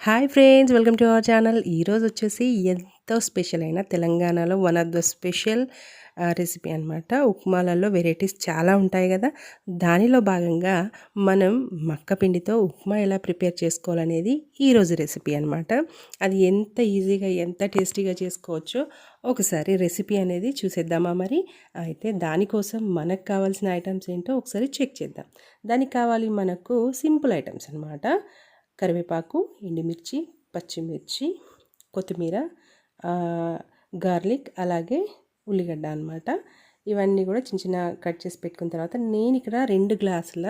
Hi friends welcome to our channel. ఈరోజు వచ్చేసి ఎంతో స్పెషల్ అయిన తెలంగాణలో one of the special recipe అనమాట ఉప్మాలలో వెరైటీస్ చాలా ఉంటాయి కదా. దానిలో భాగంగా మనం మక్క పిండితో ఉప్మా ఎలా ప్రిపేర్ చేసుకోవాలనేది ఈరోజు రెసిపీ అనమాట అది ఎంత ఈజీగా ఎంత టేస్టీగా చేసుకోవచ్చో ఒకసారి రెసిపీ అనేది చూసేద్దామా మరి? అయితే దానికోసం మనకు కావాల్సిన ఐటమ్స్ ఏంటో ఒకసారి చెక్ చేద్దాం. దానికి కావాలి మనకు సింపుల్ ఐటమ్స్ అనమాట కరివేపాకు ఎండుమిర్చి పచ్చిమిర్చి కొత్తిమీర గార్లిక్ అలాగే ఉల్లిగడ్డ అనమాట ఇవన్నీ కూడా చిన్న చిన్న కట్ చేసి పెట్టుకున్న తర్వాత నేను ఇక్కడ రెండు గ్లాసుల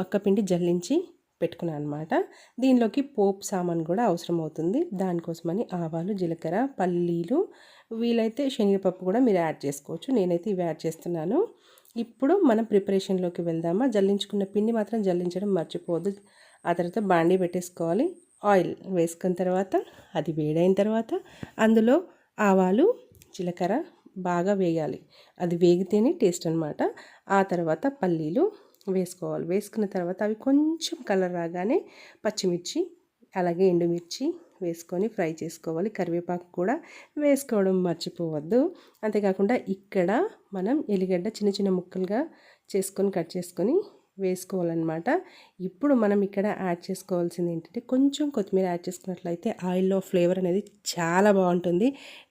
మక్కపిండి జల్లించి పెట్టుకున్నాను అనమాట దీనిలోకి పోపు సామాన్ కూడా అవసరం అవుతుంది. దానికోసమని ఆవాలు జీలకర్ర పల్లీలు వీలైతే శనగపప్పు కూడా మీరు యాడ్ చేసుకోవచ్చు. నేనైతే ఇవి యాడ్ చేస్తున్నాను. ఇప్పుడు మనం ప్రిపరేషన్లోకి వెళ్దామా? జల్లించుకున్న పిండి మాత్రం జల్లించడం మర్చిపోవద్దు. ఆ తర్వాత బాండీ పెట్టేసుకోవాలి. ఆయిల్ వేసుకున్న తర్వాత అది వేడైన తర్వాత అందులో ఆవాలు జీలకర్ర బాగా వేయాలి. అది వేగితేనే టేస్ట్ అనమాట ఆ తర్వాత పల్లీలు వేసుకోవాలి. వేసుకున్న తర్వాత అవి కొంచెం కలర్ రాగానే పచ్చిమిర్చి అలాగే ఎండుమిర్చి వేసుకొని ఫ్రై చేసుకోవాలి. కరివేపాకు కూడా వేసుకోవడం మర్చిపోవద్దు. అంతేకాకుండా ఇక్కడ మనం ఎల్లిగడ్డ చిన్న చిన్న ముక్కలుగా చేసుకొని కట్ చేసుకొని వేసుకోవాలన్నమాట. ఇప్పుడు మనం ఇక్కడ యాడ్ చేసుకోవాల్సింది ఏంటంటే కొంచెం కొత్తిమీర యాడ్ చేసుకున్నట్లయితే ఆయిల్లో ఫ్లేవర్ అనేది చాలా బాగుంటుంది.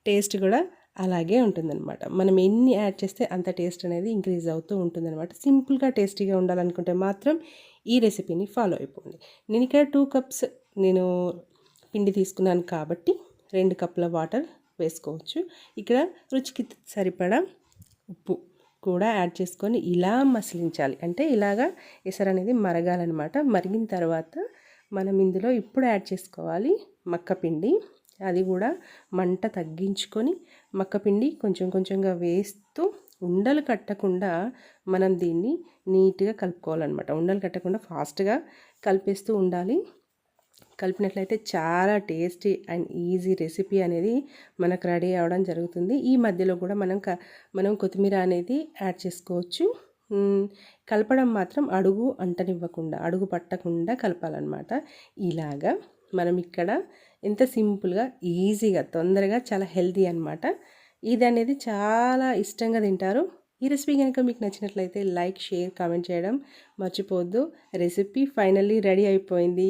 టేస్ట్ కూడా అలాగే ఉంటుందన్నమాట. మనం ఎన్ని యాడ్ చేస్తే అంత టేస్ట్ అనేది ఇంక్రీజ్ అవుతూ ఉంటుందన్నమాట. సింపుల్గా టేస్టీగా ఉండాలనుకుంటే మాత్రం ఈ రెసిపీని ఫాలో అయిపోండి. నేను ఇక్కడ టూ కప్స్ నేను పిండి తీసుకున్నాను కాబట్టి రెండు కప్పుల వాటర్ వేసుకోవచ్చు. ఇక్కడ రుచికి సరిపడా ఉప్పు కూడా యాడ్ చేసుకొని ఇలా మసిలించాలి. అంటే ఇలాగా ఎసరు అనేది మరగాలన్నమాట. మరిగిన తర్వాత మనం ఇందులో ఇప్పుడు యాడ్ చేసుకోవాలి మక్కపిండి అది కూడా మంట తగ్గించుకొని మక్కపిండి కొంచెం కొంచెంగా వేస్తూ ఉండలు కట్టకుండా మనం దీన్ని నీట్గా కలుపుకోవాలన్నమాట. ఉండలు కట్టకుండా ఫాస్ట్గా కలిపేస్తూ ఉండాలి. కలిపినట్లయితే చాలా టేస్టీ అండ్ ఈజీ రెసిపీ అనేది మనకు రెడీ అవ్వడం జరుగుతుంది. ఈ మధ్యలో కూడా మనం మనం కొత్తిమీర అనేది యాడ్ చేసుకోవచ్చు. కలపడం మాత్రం అడుగు అంటనివ్వకుండా అడుగు పట్టకుండా కలపాలన్నమాట. ఇలాగా మనం ఇక్కడ ఎంత సింపుల్గా ఈజీగా తొందరగా చాలా హెల్తీ అనమాట ఇది అనేది చాలా ఇష్టంగా తింటారు. ఈ రెసిపీ కనుక మీకు నచ్చినట్లయితే లైక్ షేర్ కామెంట్ చేయడం మర్చిపోవద్దు. రెసిపీ ఫైనల్లీ రెడీ అయిపోయింది.